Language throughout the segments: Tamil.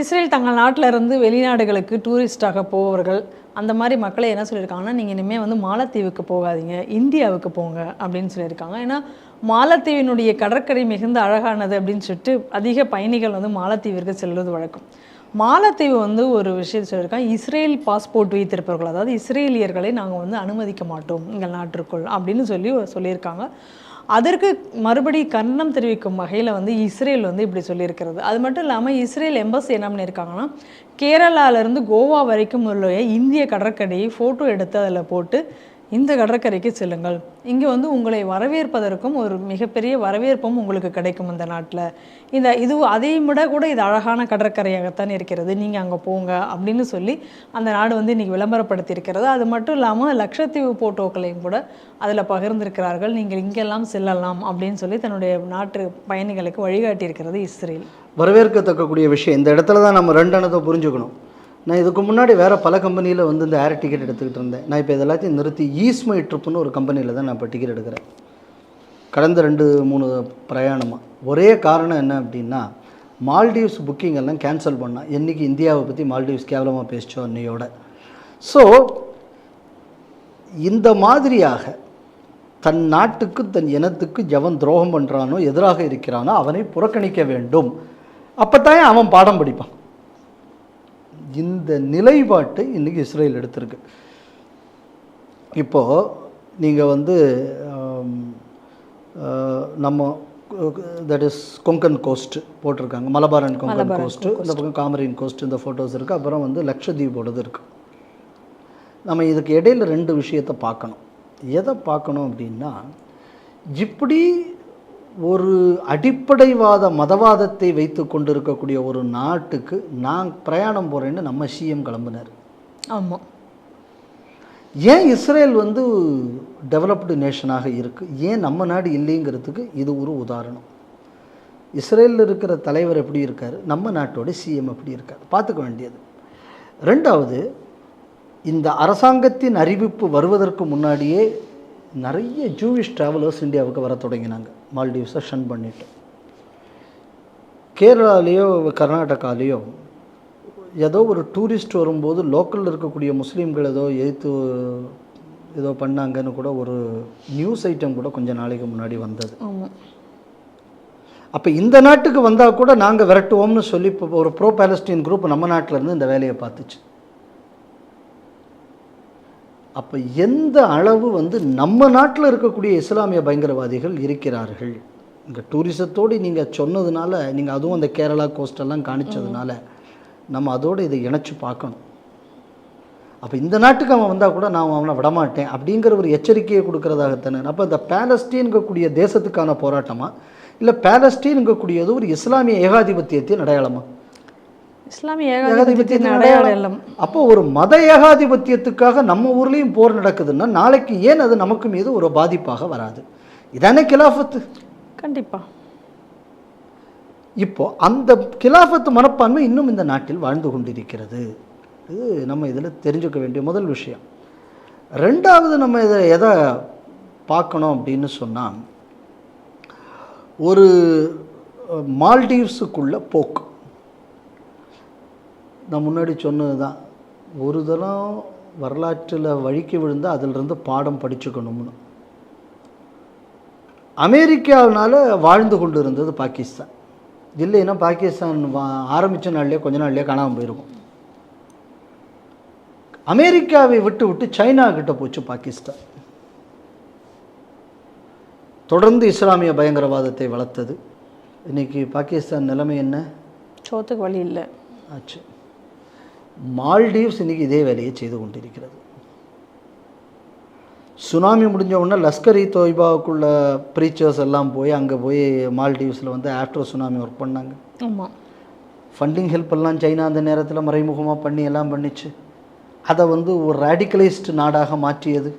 இஸ்ரேல் தங்கள் நாட்டில் இருந்து வெளிநாடுகளுக்கு டூரிஸ்டாக போவர்கள் அந்த மாதிரி மக்களை என்ன சொல்லியிருக்காங்கன்னா நீங்கள் இனிமேல் வந்து மாலத்தீவுக்கு போகாதீங்க இந்தியாவுக்கு போங்க அப்படின்னு சொல்லியிருக்காங்க. ஏன்னா மாலத்தீவினுடைய கடற்கரை மிகுந்த அழகானது அப்படின்னு சொல்லிட்டு அதிக பயணிகள் வந்து மாலத்தீவிற்கு செல்வது வழக்கம். மாலத்தீவு வந்து ஒரு விஷயம் சொல்லியிருக்காங்க இஸ்ரேல் பாஸ்போர்ட் வைத்திருப்பவர்கள் அதாவது இஸ்ரேலியர்களை நாங்கள் வந்து அனுமதிக்க மாட்டோம் எங்கள் நாட்டிற்குள் அப்படின்னு சொல்லி சொல்லியிருக்காங்க. அதற்கு மறுபடி கண்டனம் தெரிவிக்கும் வகையில் வந்து இஸ்ரேல் வந்து இப்படி சொல்லியிருக்கிறது. அது மட்டும் இல்லாமல் இஸ்ரேல் எம்பசி என்ன பண்ணியிருக்காங்கன்னா கேரளாவிலேருந்து கோவா வரைக்கும் உள்ள இந்திய கடற்கரையை ஃபோட்டோ எடுத்து அதில் போட்டு இந்த கடற்கரைக்கு செல்லுங்கள். இங்கே வந்து உங்களை வரவேற்பதற்கும் ஒரு மிகப்பெரிய வரவேற்பும் உங்களுக்கு கிடைக்கும் இந்த நாட்டில். இந்த இது அதையும் விட கூட இது அழகான கடற்கரையாகத்தான் இருக்கிறது. நீங்கள் அங்கே போங்க அப்படின்னு சொல்லி அந்த நாடு வந்து இன்றைக்கி விளம்பரப்படுத்தியிருக்கிறது. அது மட்டும் இல்லாமல் லட்சத்தீவு போட்டோக்களையும் கூட அதில் பகிர்ந்திருக்கிறார்கள். நீங்கள் இங்கெல்லாம் செல்லலாம் அப்படின்னு சொல்லி தன்னுடைய நாட்டு பயணிகளுக்கு வழிகாட்டியிருக்கிறது இஸ்ரேல். வரவேற்கத்தக்கக்கூடிய விஷயம். இந்த இடத்துல தான் நம்ம ரெண்டு புரிஞ்சுக்கணும். நான் இதுக்கு முன்னாடி வேறு பல கம்பெனியில் வந்து இந்த ஏர் டிக்கெட் எடுத்துக்கிட்டு இருந்தேன். நான் இப்போ இதெல்லாத்தையும் நிறுத்தி ஈஸ்மை ட்ரிப்புன்னு ஒரு கம்பெனியில் தான் நான் இப்போ டிக்கெட் எடுக்கிறேன். கடந்த ரெண்டு மூணு பிரயாணமாக ஒரே காரணம் என்ன அப்படின்னா மால்டீவ்ஸ் புக்கிங் எல்லாம் கேன்சல் பண்ணால் என்றைக்கு இந்தியாவை பற்றி மால்டீவ்ஸ் கேவலமாக பேசிச்சோ அன்னையோட. ஸோ இந்த மாதிரியாக தன் நாட்டுக்கு தன் இனத்துக்கு எவன் துரோகம் பண்ணுறானோ எதிராக இருக்கிறானோ அவனை புறக்கணிக்க வேண்டும். அப்போத்தான் அவன் பாடம் படிப்பான். இந்த நிலைப்பாட்டை இன்றைக்கி இஸ்ரேல் எடுத்திருக்கு. இப்போது நீங்கள் வந்து நம்ம தட் இஸ் கொங்கன் கோஸ்ட் போட்டிருக்காங்க. மலபார் அண்ட் கொங்கன் கோஸ்ட் இந்த பக்கம் காமரின் கோஸ்ட் இந்த ஃபோட்டோஸ் இருக்குது அப்புறம் வந்து லக்ஷதீபோடது இருக்குது நம்ம இதுக்கு இடையில ரெண்டு விஷயத்தை பார்க்கணும். எதை பார்க்கணும் அப்படின்னா இப்படி ஒரு அடிப்படைவாத மதவாதத்தை வைத்து கொண்டிருக்கக்கூடிய ஒரு நாட்டுக்கு நான் பிரயாணம் போகிறேன்னு நம்ம சிஎம் கிளம்புனார். ஆமாம் ஏன் இஸ்ரேல் வந்து டெவலப்டு நேஷனாக இருக்குது ஏன் நம்ம நாடு இல்லைங்கிறதுக்கு இது ஒரு உதாரணம். இஸ்ரேலில் இருக்கிற தலைவர் எப்படி இருக்கார்? நம்ம நாட்டோட சிஎம் எப்படி இருக்கார்? பார்த்துக்க வேண்டியது. ரெண்டாவது இந்த அரசாங்கத்தின் அறிவிப்பு வருவதற்கு முன்னாடியே நிறைய ஜூவிஷ் ட்ராவலர்ஸ் இந்தியாவுக்கு வர தொடங்கினாங்க. மால்டீவ்ஸை ஷன் பண்ணிட்டு. கேரளாலேயோ கர்நாடகாலேயோ ஏதோ ஒரு டூரிஸ்ட் வரும்போது லோக்கலில் இருக்கக்கூடிய முஸ்லீம்கள் ஏதோ எதிர்த்து ஏதோ பண்ணாங்கன்னு கூட ஒரு நியூஸ் ஐட்டம் கூட கொஞ்ச நாளைக்கு முன்னாடி வந்தது. அப்போ இந்த நாட்டுக்கு வந்தால் கூட நாங்கள் விரட்டுவோம்னு சொல்லி இப்போ ஒரு ப்ரோ பாலஸ்டீன் குரூப் நம்ம நாட்டில் இருந்து இந்த வேலையை பார்த்துச்சு. அப்போ எந்த அளவு வந்து நம்ம நாட்டில் இருக்கக்கூடிய இஸ்லாமிய பயங்கரவாதிகள் இருக்கிறார்கள்? இங்கே டூரிசத்தோடு நீங்கள் சொன்னதுனால நீங்கள் அதுவும் அந்த கேரளா கோஸ்டெல்லாம் காணிச்சதுனால நம்ம அதோடு இதை இணைச்சி பார்க்கணும். அப்போ இந்த நாட்டுக்கு அவன் வந்தால் கூட நான் அவனை விடமாட்டேன் அப்படிங்கிற ஒரு எச்சரிக்கையை கொடுக்கறதாகத்தானே. அப்போ இந்த பேலஸ்டீன்கக்கூடிய தேசத்துக்கான போராட்டமா? இல்லை பேலஸ்டீன்கக்கூடியது ஒரு இஸ்லாமிய ஏகாதிபத்தியத்தின் அடையாளமாக இஸ்லாமிய ஏகாதிபத்தியத்தின் அடையாளம். அப்போ ஒரு மத ஏகாதிபத்தியத்துக்காக நம்ம ஊர்லேயும் போர் நடக்குதுன்னா நாளைக்கு ஏன் அது நமக்கு மீது ஒரு பாதிப்பாக வராது? இதானே கிலாஃபத்து. கண்டிப்பா. இப்போ அந்த கிலாஃபத்து மனப்பான்மை இன்னும் இந்த நாட்டில் வாழ்ந்து கொண்டிருக்கிறது. இது நம்ம இதில் தெரிஞ்சுக்க வேண்டிய முதல் விஷயம். ரெண்டாவது நம்ம இதை எதை பார்க்கணும் அப்படின்னு சொன்னால் ஒரு மால்டீவ்ஸுக்குள்ள போக்கு. நான் முன்னாடி சொன்னது தான். ஒரு தரம் வரலாற்றில் வழிக்கு விழுந்து அதிலிருந்து பாடம் படிச்சுக்கணும்னு. அமெரிக்காவினால வாழ்ந்து கொண்டு இருந்தது பாகிஸ்தான். இல்லைன்னா பாகிஸ்தான் வா ஆரம்பித்த நாள்லேயே கொஞ்ச நாள்லேயே காணாமல் போயிருக்கும். அமெரிக்காவை விட்டு விட்டு சைனா கிட்ட போச்சு பாகிஸ்தான். தொடர்ந்து இஸ்லாமிய பயங்கரவாதத்தை வளர்த்தது. இன்னைக்கு பாகிஸ்தான் நிலைமை என்ன? சோத்துக்கு வழி இல்லை. ஆச்சு. மால்டீவ்ஸ் இன்னைக்கு இதே வேலையை செய்து கொண்டிருக்கிறது. சுனாமி முடிஞ்ச உடனே லஷ்கர் இ தொய்பாவுக்குள்ள ப்ரீச்சர்ஸ் எல்லாம் போய் அங்கே போய் மால்டீவ்ஸில் வந்து ஆஃப்டர் சுனாமி ஒர்க் பண்ணாங்க. ஆமாம் ஃபண்டிங் ஹெல்ப் எல்லாம் சைனா அந்த நேரத்தில் மறைமுகமாக பண்ணி எல்லாம் பண்ணிச்சு. அதை வந்து ஒரு ரேடிக்கலைஸ்ட் நாடாக மாற்றியது.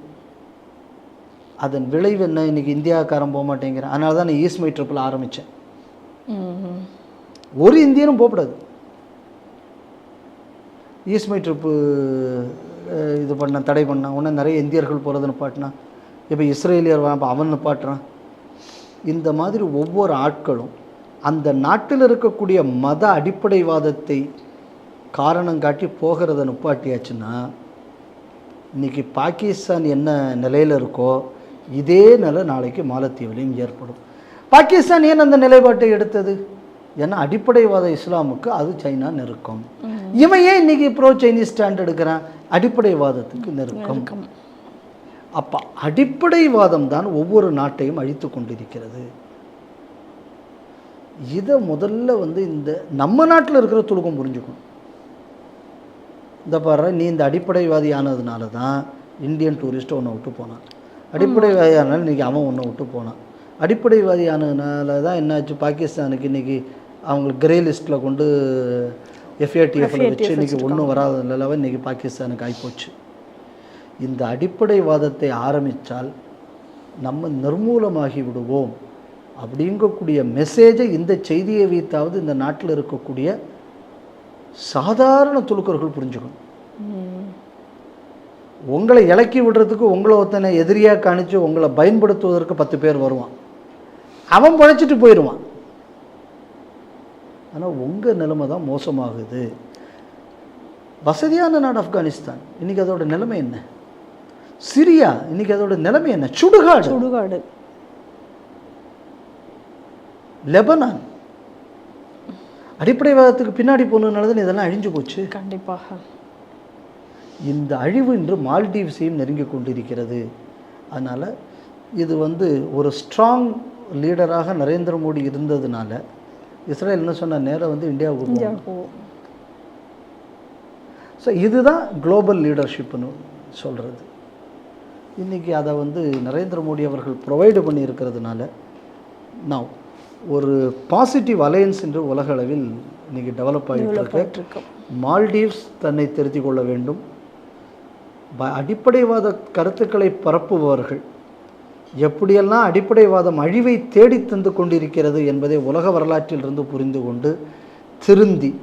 அதன் விளைவு என்ன? இன்னைக்கு இந்தியாக்காரன் போக மாட்டேங்கிறேன். அதனால தான் நான் ஈஸ்மை ட்ரிப்பில் ஆரம்பித்தேன் ஒரு இந்தியனும் போகக்கூடாது. ஈஸ்மை ட்ரிப்பு இது பண்ண தடை பண்ண உடனே நிறைய இந்தியர்கள் போகிறது நிப்பாட்டினா இப்போ இஸ்ரேலியர் வா- அப்ப அவன் நிப்பாட்டுறான் இந்த மாதிரி ஒவ்வொரு ஆட்களும் அந்த நாட்டில் இருக்கக்கூடிய மத அடிப்படைவாதத்தை காரணம் காட்டி போகிறத நிப்பாட்டியாச்சுன்னா இன்னைக்கு பாகிஸ்தான் என்ன நிலையில் இருக்கோ இதே நிலை நாளைக்கு மாலத்தீவிலையும் ஏற்படும். பாகிஸ்தான் ஏன் அந்த நிலைப்பாட்டை எடுத்தது? ஏன்னா அடிப்படைவாத இஸ்லாமுக்கு அது சைனா நெருக்கம் இவன் ஏன் இன்னைக்கு ப்ரோ சைனீஸ் ஸ்டாண்ட் எடுக்கிறான்? அடிப்படைவாதத்துக்கு நெருக்கம். அப்போ அடிப்படைவாதம் தான் ஒவ்வொரு நாட்டையும் அழித்து கொண்டிருக்கிறது. இதை முதல்ல வந்து இந்த நம்ம நாட்டில் இருக்கிற துடுக்கம் புரிஞ்சுக்கணும். இந்த பாரு நீ இந்த அடிப்படைவாதி ஆனதுனால தான் இந்தியன் டூரிஸ்ட் ஒன்றை விட்டு போனான். அடிப்படைவாதி ஆனாலும் இன்றைக்கி அவன் ஒன்றை விட்டு போனான். அடிப்படைவாதி ஆனதுனால தான் என்னாச்சு? பாகிஸ்தானுக்கு இன்றைக்கி அவங்களுக்கு கிரே லிஸ்ட்டில் கொண்டு எஃப்ஏடிஎஃப்ல வச்சு இன்றைக்கி ஒன்றும் வராத நிலவை இன்றைக்கி பாகிஸ்தானுக்கு ஆகிப்போச்சு இந்த அடிப்படைவாதத்தை ஆரம்பித்தால் நம்ம நிர்மூலமாகி விடுவோம் அப்படிங்கக்கூடிய மெசேஜை இந்த செய்தியை வைத்தாவது இந்த நாட்டில் இருக்கக்கூடிய சாதாரண துலுக்கர்கள் புரிஞ்சுக்கணும். உங்களை இலக்கி விடுறதுக்கு உங்களை ஒருத்தனை எதிரியாக காணிச்சு உங்களை பயன்படுத்துவதற்கு பத்து பேர் வருவான். அவன் பழைச்சிட்டு போயிடுவான் ஆனால் உங்கள் நிலைமை தான் மோசமாகுது. வசதியான நாடு ஆப்கானிஸ்தான். இன்னைக்கு அதோட நிலைமை என்ன? சிரியா இன்னைக்கு அதோட நிலைமை என்ன? சுடுகாடு. சுடுகாடு. லெபனான். அடிப்படைவாதத்துக்கு பின்னாடி போனதுனால தான் இதெல்லாம் அழிஞ்சு போச்சு? கண்டிப்பாக. இந்த அழிவு இன்று மால்டீவ்ஸையும் நெருங்கி கொண்டிருக்கிறது. அதனால் இது வந்து ஒரு ஸ்ட்ராங் லீடராக நரேந்திர மோடி இருந்ததுனால இஸ்ரேல் என்ன சொன்ன நேரம் வந்து இந்தியாவுக்கு போகும். ஸோ இதுதான் குளோபல் லீடர்ஷிப்னு சொல்கிறது இன்றைக்கி அதை வந்து நரேந்திர மோடி அவர்கள் ப்ரொவைடு பண்ணியிருக்கிறதுனால நான் ஒரு பாசிட்டிவ் அலையன்ஸ் என்று உலக அளவில் இன்றைக்கி டெவலப் ஆகிட்டு இருக்கு மால்டீவ்ஸ் தன்னை திருத்திக் கொள்ள வேண்டும். அடிப்படைவாத கருத்துக்களை பரப்புபவர்கள் எப்படியெல்லாம் அடிப்படைவாதம் அழிவை தேடி தந்து கொண்டிருக்கிறது என்பதை உலக வரலாற்றிலிருந்து புரிந்து கொண்டு திருந்தி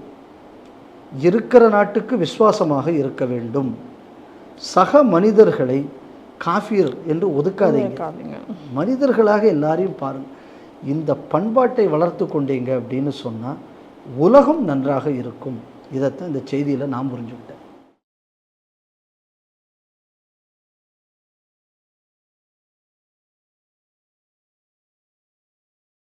இருக்கிற நாட்டுக்கு விசுவாசமாக இருக்க வேண்டும். சக மனிதர்களை காஃபியர் என்று ஒதுக்காதீங்க. மனிதர்களாக எல்லாரையும் பாருங்க. இந்த பண்பாட்டை வளர்த்து கொண்டீங்க அப்படின்னு சொன்னால் உலகம் நன்றாக இருக்கும். இதைத்தான் இந்த செய்தியில் நான் புரிஞ்சுக்கிட்டேன்.